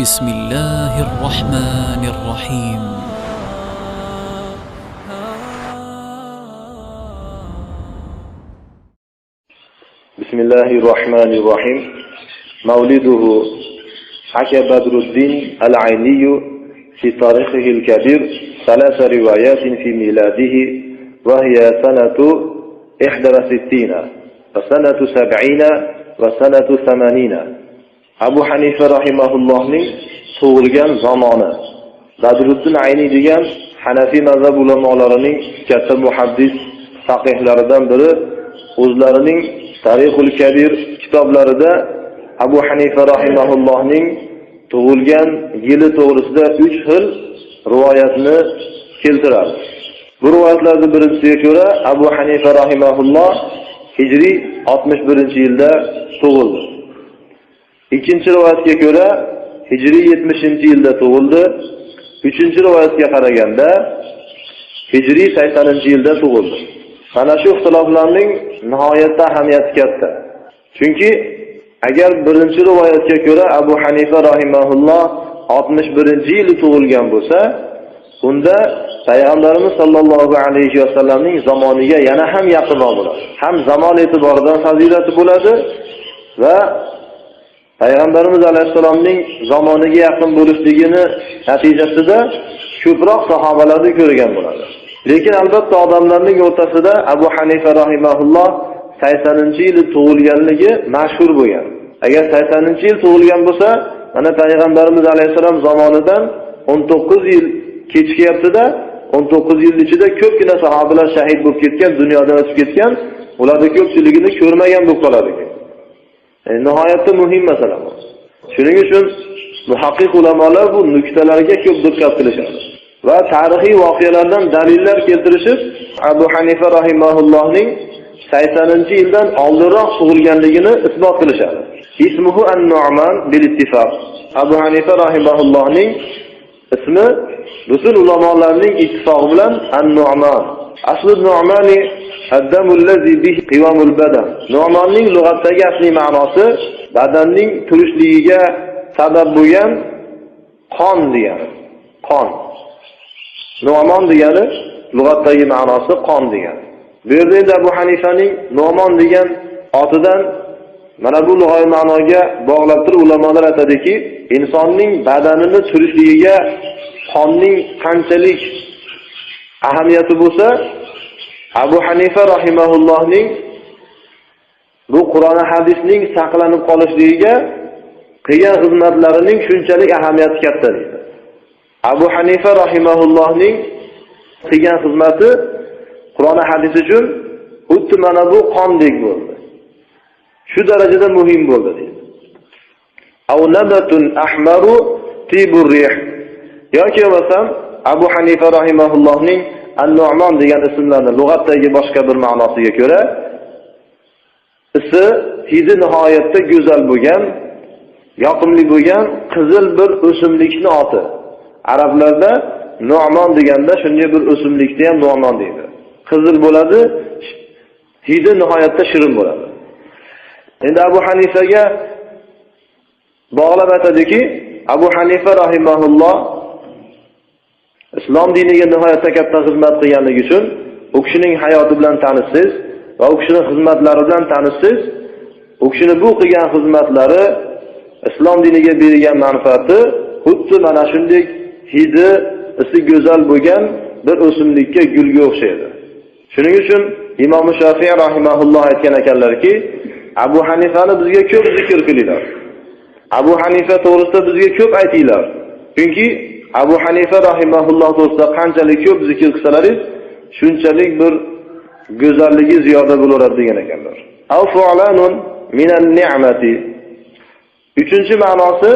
بسم الله الرحمن الرحيم. بسم الله الرحمن الرحيم. مولده حكى بدر الدين العيني في تاريخه الكبير ثلاث روايات في ميلاده وهي سنة 61 وسنة 70 وسنة 80 abu hanifa rahimaullohning tug'ilgan zamoni badriddin ayniy degan hanafiy mazhab ulamolarining katta muhaddis faqihlaridan biri o'zlarining tarixul kabir kitoblarida abu hanifa rahimaullohning tug'ilgan yili to'g'risida uch xil rivoyatni keltiradi. Bu rivoyatlarni birinchisiga ko'ra abu hanifa rahimaulloh hijriy oltmish birinchi yilda tug'ildi. Ikkinchi rivoyatga ko'ra hijriy yetmishinchi yilda tug'ildi. Uchinchi rivoyatga qaraganda hijriy saksoninchi yilda tug'ildi. Mana shu ixtiloflarning nihoyatda ahamiyati katta. Chunki agar birinchi rivoyatga ko'ra abu hanifa rahimaulloh oltmish birinchi yili tug'ilgan bo'lsa unda payg'ambarimiz sollallohu alayhi vasallamning zamoniga yana ham yaqinroq bo'ladi. Ham zamon e'tiboridan fazilati bo'ladi va payg'ambarimiz alayhissalomning zamoniga yaqin bo'lishligini natijasida ko'proq sahobalarni ko'rgan bo'ladi. Lekin albatta odamlarning o'rtasida abu hanifa rahimaulloh saksoninchi yili tug'ilganligi mashhur bo'lgan. Agar saksoninchi yil tug'ilgan bo'lsa mana payg'ambarimiz alayhissalom zamonidan o'n to'qqiz yil kechikyaptida o'n to'qqiz yil ichida ko'pgina sahobalar shahid bo'lib ketgan dunyodan o'tib ketgan ularni ko'pchiligini ko'rmagan bo'lib qoladi. E, nihoyatda muhim masala bu. Shuning uchun muhaqqiq ulamolar bu nuqtalarga ko'p diqqat qilishadi. Va tarixiy voqealardan dalillar keltirishib abu hanifa rahimaullohning saksoninchi yildan oldinroq tug'ilganligini isbot qilishadi. Ismuhu an nu'man bil ittifaq. abu hanifa rahimaullohning ismi butun ulamolarning ittifoqi bilan an nu'man asli nu'mani nu'monning lug'atdagi asliy ma'nosi badanning turishligiga sabab bo'lgan qon degani. Qon. Nu'mon degani lug'atdagi ma'nosi qon degani. Bu yerda endi abu hanifaning no'mon degan otidan mana bu lug'aviy ma'noga bog'lab turib ulamolar aytadiki insonning badanini turishligiga qonning qanchalik ahamiyati bo'lsa abu hanifa rahimaullohning bu qur'oni hadisning saqlanib qolishligiga qilgan xizmatlarining shunchalik ahamiyati katta deydi. Abu hanifa rahimaullohning qilgan xizmati qur'oni hadis uchun xuddi mana bu qondek bo'ldi. Shu darajada muhim bo'ldi deydi. Yoki bo'lmasam abu hanifa rahimaullohning an-nu'mon degan ismlarni lug'atdagi boshqa bir ma'nosiga ko'ra isi hidi nihoyatda go'zal bo'lgan yoqimli bo'lgan qizil bir o'simlikni oti. Arablarda nu'mon deganda shunday bir o'simlikni ham nu'mon deydi. Qizil bo'ladi hidi nihoyatda shirin bo'ladi. Endi abu hanifaga bog'lab aytadiki abu hanifa rahimaulloh islom diniga nihoyatda katta xizmat qilganligi uchun u kishining hayoti bilan tanishsiz va u kishini xizmatlari bilan tanishsiz. U kishini bu qilgan xizmatlari islom diniga bergan manfaati xuddi mana shunday hidi isi go'zal bo'lgan bir o'simlikka gulga o'xshaydi. Shuning uchun imom shofiy rahimaulloh aytgan ekanlarki abu hanifani bizga ko'p zikr qilinglar. Abu hanifa to'g'risida bizga ko'p aytinglar. Chunki abu hanifa rahimaulloh to'g'risida qanchalik ko'p zikr qilsalaringiz shunchalik bir go'zalligi ziyoda bo'laveradi degan ekanlar. Uchinchi ma'nosi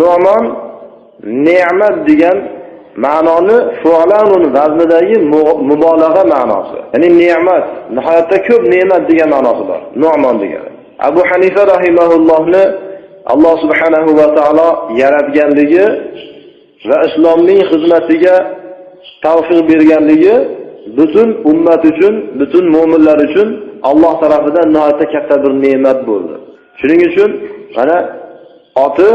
nu'mon ne'mat degan ma'noni fu'lanun vaznidagi mubolag'a ma'nosi. Ya'ni ne'mat nihoyatda ko'p ne'mat degan ma'nosi bor. Nu'mon degani. Abu hanifa rahimaullohni alloh subhanahu va taolo yaratganligi va islomning xizmatiga tavfiq berganligi butun ummat uchun butun mo'minlar uchun Alloh tarafidan nihoyatda katta bir ne'mat bo'ldi. Shuning uchun mana oti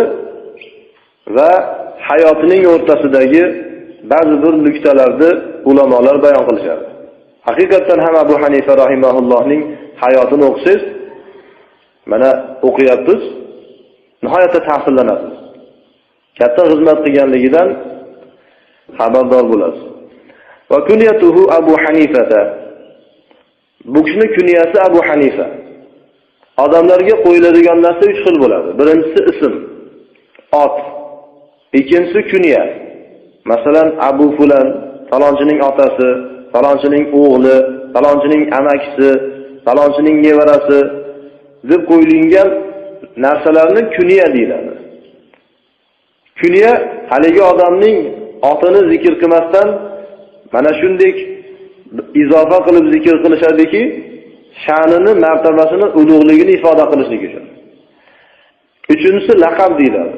va hayotining o'rtasidagi ba'zi bir nuqtalarni ulamolar bayon qilishadi haqiqatdan ham abu hanifa rahimaullohning hayotini o'qisangiz mana o'qiyapmiz nihoyatda ta'sirlanasiz katta xizmat qilganligidan xabardor bo'lasiz. Va kunyatuhu abu hanifata. Bu kishini kunyasi abu hanifa. Odamlarga qo'yiladigan narsa uch xil bo'ladi. Birinchisi ism ot. Ikkinchisi kunya. Masalan abu fulan falonchining otasi falonchining o'g'li falonchining amakisi falonchining nevarasi deb qo'yilgan narsalarni kunya deyiladi. Kuniya haligi odamning otini zikr qilmasdan mana shunday izofa qilib zikr qilishadiki sha'nini martabasini ulug'ligini ifoda qilishlik uchun. Uchinchisi laqab deyiladi.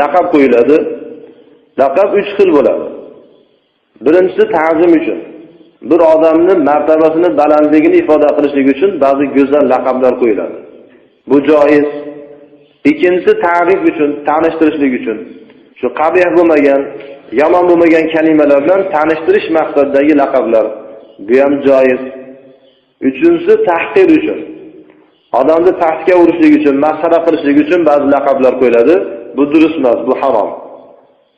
Laqab qo'yiladi. Laqab uch xil bo'ladi. Birinchisi ta'zim uchun. Bir odamni martabasini balandligini ifoda qilishlik uchun ba'zi go'zal laqablar qo'yiladi. Bu joiz. Ikkinchisi ta'rif uchun tanishtirishlik uchun. Shu qabih bo'lmagan yomon bo'lmagan kalimalar bilan tanishtirish maqsadidagi laqablar. Bu ham joiz. Uchinchisi tahqir uchun. Odamni pastga urishlik uchun masxara qilishlik uchun ba'zi laqablar qo'yiladi. Bu durust emas bu harom.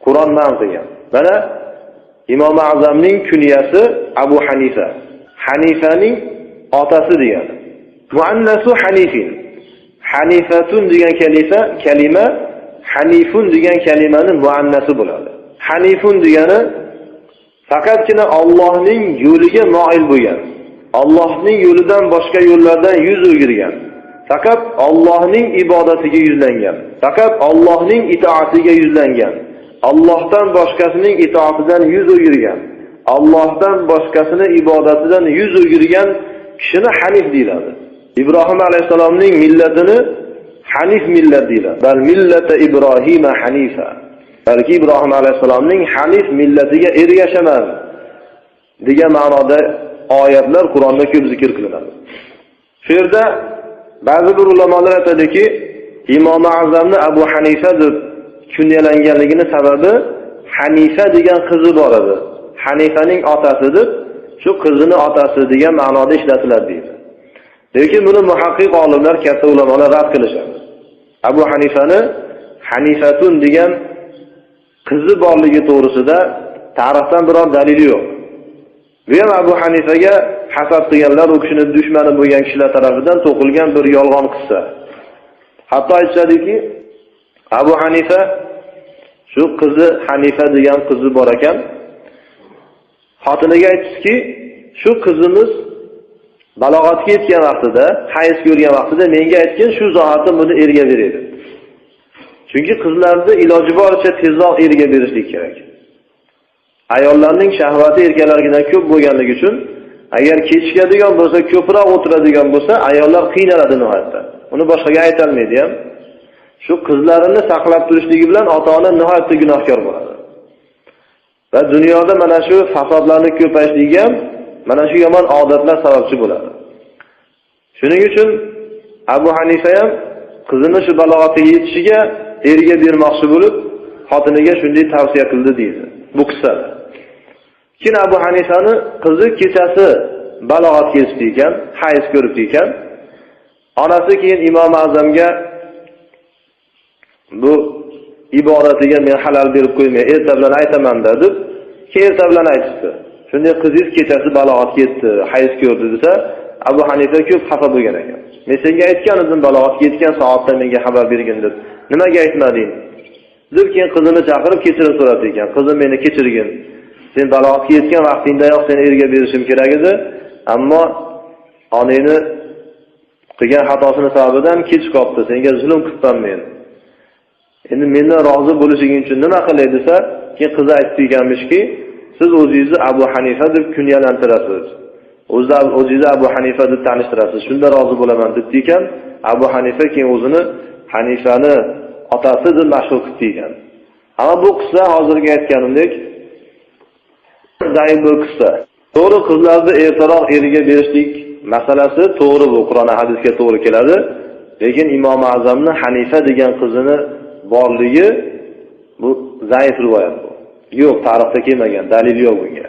Qur'on man qilgan. Mana imom azamning kunyasi abu hanifa. Hanifaning otasi degani muannasu hanifin. Hanifatun degan kalima kalima hanifun degan kalimani muannasi bo'ladi. Hanifun degani faqatgina Allohning yo'liga moil bo'lgan Allohning yo'lidan boshqa yo'llardan yuz o'girgan faqat Allohning ibodatiga yuzlangan faqat Allohning itoatiga yuzlangan Allohdan boshqasining itoatidan yuz o'girgan Allohdan boshqasini ibodatidan yuz o'girgan kishini hanif deyiladi. Ibrohim alayhissalomning millatini hanif millat deyiladi. Bal millata ibrohima hanifa. Balki ibrohim alayhissalomning hanif millatiga ergashaman degan ma'noda oyatlar qur'onda ko'p zikr qilinadi. Shu yerda ba'zi bir ulamolar aytadiki imom azamni abu hanifa deb kunyalanganligini sababi hanifa degan qizi bor edi. Hanifaning otasi deb shu qizini otasi degan ma'noda ishlatiladi deydi. Lekin buni muhaqqiq olimlar katta ulamolar rad qilishadi. Abu hanifani hanifatun degan qizi borligi to'g'risida tarixdan biror dalili yo'q. Bu ham abu hanifaga hasad qilganlar u kishini dushmani bo'lgan kishilar tarafidan to'qilgan bir yolg'on qissa. Hatto aytishadiki abu hanifa shu qizi hanifa degan qizi bor ekan. Xotiniga aytishdiki shu qizimiz balog'atga yetgan vaqtida hayz ko'rgan vaqtida menga aytgin shu zahoti buni erga beradi. Chunki qizlarni iloji boricha tezroq erga berishlik kerak. Ayollarning shahvati erkaklargidan ko'p bo'lganligi uchun agar kechikadigan bo'lsa ko'proq o'tiradigan bo'lsa ayollar qiynaladi nihoyatda. Uni boshqaga aytolmaydi ham. Shu qizlarini saqlab turishligi bilan ota ona nihoyatda gunohkor bo'ladi. Va dunyoda mana shu fasodlarni ko'payishligi ham mana shu yomon odatlar sababchi bo'ladi. Shuning uchun abu hanifa ham qizini shu balog'atga yetishiga erga bermoqchi bo'lib xotiniga shunday tavsiya qildi deydi bu qissada keyin abu hanifani qizi kechasi balog'atga yetishdi ekan hayz ko'ribdi ekan. Onasi keyin imom azamga bu ibodatiga men halal berib qo'ymay erta bilan aytaman deb keyin erta bilan aytishdi shunday qizingiz kechasi balog'atga yetdi hayz ko'rdi desa abu hanifa ko'p xafa bo'lgan ekan. Men senga aytgan edim balog'atga yetgan soatda menga xabar bergin deb nimaga aytmading? Deb keyin qizini chaqirib kechirim so'rabdi ekan. Qizim meni kechirgin. Sen balog'atga yetgan vaqtingdayoq seni erga berishim kerak edi ammo onangni qilgan xatosini sababidan kech qolibdi. Senga zulm qilibman men. Endi mendan rozi bo'lishing uchun nima qilay desa keyin qizi aytdi ekanmishki siz o'zingizni abu hanifa deb kunyalantirasiz o'zingizni abu hanifa deb tanishtirasiz. Shunda rozi bo'laman debdi ekan. Abu hanifa keyin o'zini hanifani otasi deb mashhur qilibdi ekan. Ammo bu qissa hozirgi aytganimdek zaif bir qissa. To'g'ri qizlarni ertaroq eriga berishlik masalasi to'g'ri bu. Qur'on hadisga to'g'ri keladi. Lekin imom azamni hanifa degan qizini borligi bu zaif rivoyat bu. Yo'q tarixda kelmagan dalil yo'q bunga.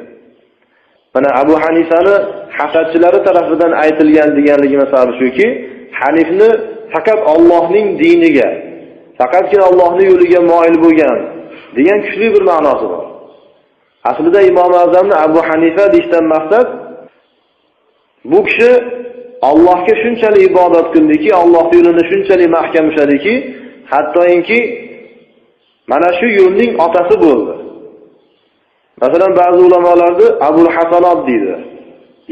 Mana abu hanifani hasadchilari tarafidan aytilgan deganligini sababi shuki hanifni faqat ollohning diniga faqatgina ollohni yo'liga moyil bo'lgan degan kuchli bir ma'nosi bor. Aslida imom azamni abu hanifa deyishdan maqsad bu kishi allohga shunchalik ibodat qildiki allohni yo'lini shunchalik mahkam ushladiki hattoki mana shu yo'lning otasi bo'ldi. Masalan ba'zi ulamolarni abul hasanot deydi.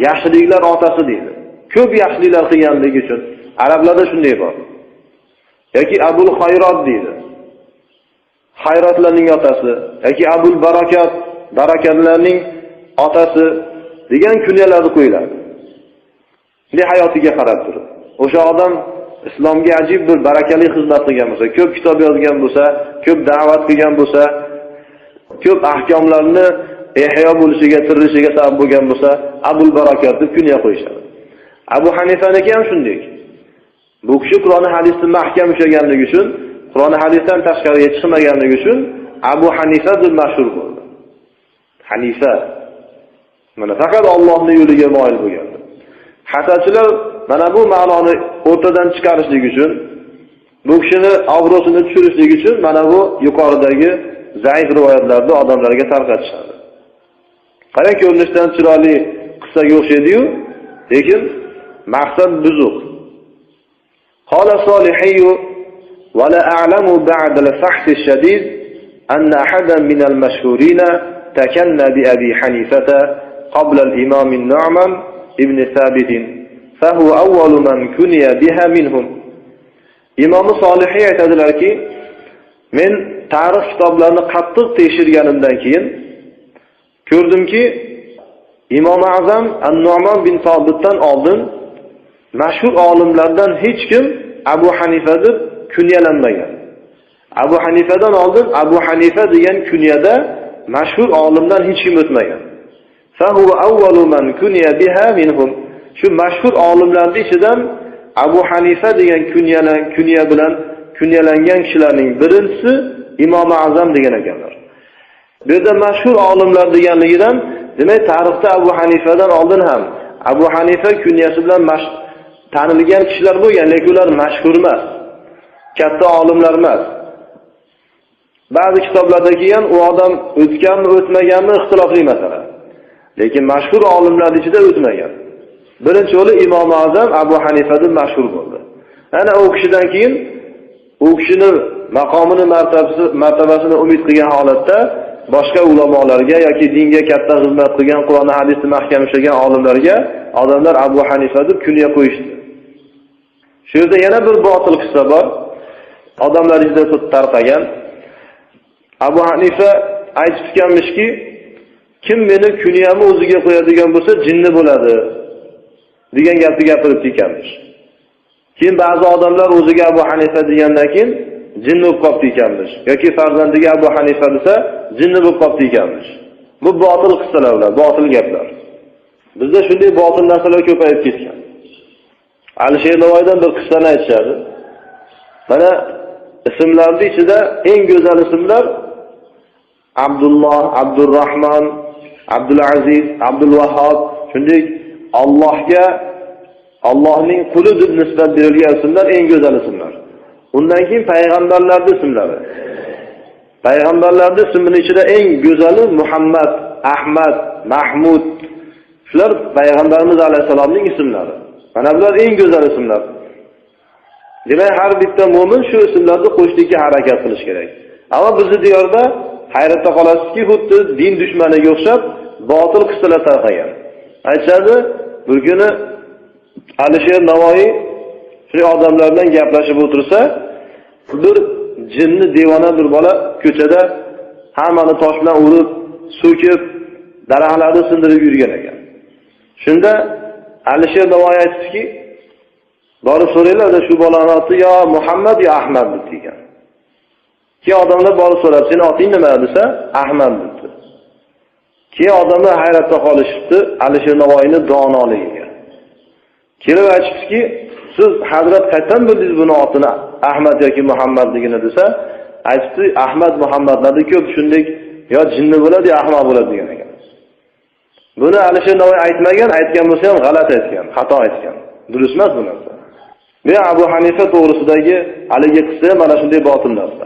Yaxshiliklar otasi deydi. Ko'p yaxshiliklar qilganligi uchun arablarda shunday bor. Yoki abul xayrot deydi. Xayrotlarning otasi yoki abul barokat barakatlarning otasi degan kunyalarni qo'yiladi. Bunday hayotiga qarab turib. O'sha odam islomga ajib bir barakali xizmat qilgan bo'lsa ko'p kitob yozgan bo'lsa ko'p da'vat qilgan bo'lsa ko'p ahkomlarni ehyo bo'lishiga tirilishiga sabab bo'lgan bo'lsa abul barokat deb kunya qo'yishadi. Abu hanifaniki ham shunday. Bu kishi qur'oni hadisni mahkam ushlaganligi uchun qur'oni hadisdan tashqariga chiqmaganligi uchun abu hanifa deb mashhur bo'ldi. Hanifa. Mana faqat ollohni yo'liga moyil bo'lgan hasadchilar mana bu ma'noni o'rtadan chiqarishlik uchun bu kishini obro'sini tushirishlik uchun mana bu yuqoridagi zaif rivoyatlarni odamlarga tarqatishadi. Qarang ko'rinishdan chiroyli qissaga o'xshaydiyu lekin maqsad buzuq. قال الصالحي ولا أعلم بعد الفحص الشديد أن أحدا من المشهورين تكنى بأبي حنيفة قبل الإمام النعمان ابن ثابت فهو أول من كني بها منهم إمام صالحي aytadilarki men tarix kitoblarini qattiq tekshirganimdan keyin ko'rdimki imom azam an nomon bin sobitdan oldin mashhur olimlardan hech kim abu hanifa deb kunyalanmagan. Abu hanifadan oldin abu hanifa degan kunyada mashhur olimdan hech kim o'tmagan. Shu mashhur olimlarni ichidan abu hanifa degan kunyalan kunya bilan kunyalangan kishilarning birinchisi imom azam degan ekanlar. Bu yerda mashhur olimlar deganligidan demak tarixda abu hanifadan oldin ham abu hanifa kunyasi bilan tanilgan kishilar bo'lgan lekin ular mashhur emas katta olimlar emas. Ba'zi kitoblarda kelgan u odam o'tganmi o'tmaganmi ixtilofli masala. Lekin mashhur olimlar ichida o'tmagan. Birinchi o'li imom azam abu hanifa deb mashhur bo'ldi. Ana u kishidan keyin u kishini maqomini martabasi martabasini umid qilgan holatda boshqa ulamolarga yoki dinga katta xizmat qilgan qur'oni hadisni mahkam ushlagan olimlarga odamlar abu hanifa deb kunya qo'yishdi. Shu yerda yana bir botil qissa bor. Odamlar ichida tarqagan. Abu hanifa aytib ekanmishki kim meni kunyamni o'ziga qo'yadigan bo'lsa jinni bo'ladi degan gapni gapirib ekanmish keyin ba'zi odamlar o'ziga abu hanifa degandan keyin jinni bo'lib qolibdi ekanmish. Yoki farzandiga abu hanifa desa jinni bo'lib qolibdi ekanmish. Bu botil qissalar ular botil gaplar. Bizda shunday botil narsalar ko'payib ketgan. Alisher navoiydan bir qissani aytishadi mana ismlarni ichida eng go'zal ismlar abdulloh abdurahmon abdulaziz abdulvahob shunday ollohga ollohning quli deb nisbat berilgan ismlar eng go'zal ismlar. Undan keyin payg'ambarlarni ismlari payg'ambarlarni ismini ichida eng go'zali muhammad ahmad mahmud shular payg'ambarimiz alayhissalomning ismlari. Mana bular eng go'zal ismlar. Demak har bitta mo'min shu ismlarni qo'shishlikka harakat qilish kerak. Ammo bizni diyorda hayratda qolasizki xuddi din dushmaniga o'xshab botil qissalar tarqagan. Aytishadi bir kuni alisher navoiy shu odamlar bilan gaplashib o'tirsa bir jinni devona bir bola ko'chada hammani tosh bilan urib so'kib daraxtlarni sindirib yurgan ekan. Shunda alisher navoiy aytdiki borib so'ranglarda shu bolani oti yo muhammad yo ahmad? debdi ekan. Keyin odamlar borib so'rab seni oting nima? desa ahmad debdi. Keyin odamlar hayratda qolishibdi alisher navoiyni donoligiga kelib aytishibdiki siz hazrat qayerdan bildingiz buni otini ahmad yoki muhammadligini desa aytibdi ahmad muhammadlarda ko'p shunday yo jinni bo'ladi yo ahmoq bo'ladi degan ekan buni alisher navoiy aytmagan aytgan bo'lsa ham g'alati aytgan xato aytgan. Durust emas bu narsa. Bu abu hanifa to'g'risidagi haligi qissa mana shunday botil narsa